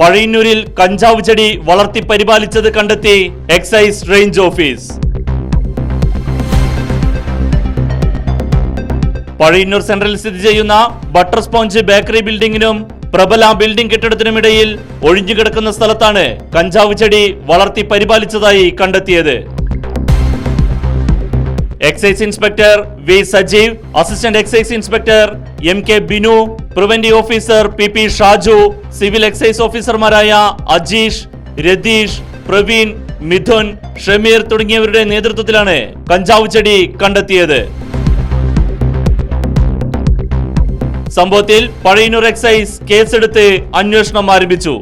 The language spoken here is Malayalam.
പഴയന്നൂരിൽ കഞ്ചാവ് ചെടി വളർത്തി പരിപാലിച്ചത് കണ്ടെത്തി excise range office. Pazhayannur central സ്ഥിതി ചെയ്യുന്ന ബട്ടർ സ്പോഞ്ച് ബേക്കറി ബിൽഡിംഗിനും പ്രബല ബിൽഡിംഗ് കെട്ടിടത്തിനുമിടയിൽ ഒഴിഞ്ഞുകിടക്കുന്ന സ്ഥലത്താണ് കഞ്ചാവ് ചെടി വളർത്തി പരിപാലിച്ചതായി കണ്ടെത്തിയത്. Excise inspector V Sajeev assistant excise inspector M K Binu preventive officer P P Shaju civil excise ഓഫീസർമാരായ അജീഷ് രതീഷ് പ്രവീൺ മിഥുൻ ഷമീർ തുടങ്ങിയവരുടെ നേതൃത്വത്തിലാണ് കഞ്ചാവ് ചെടി കണ്ടെത്തിയത്. സംഭവത്തിൽ പഴയനൂർ എക്സൈസ് കേസെടുത്ത് അന്വേഷണം ആരംഭിച്ചു.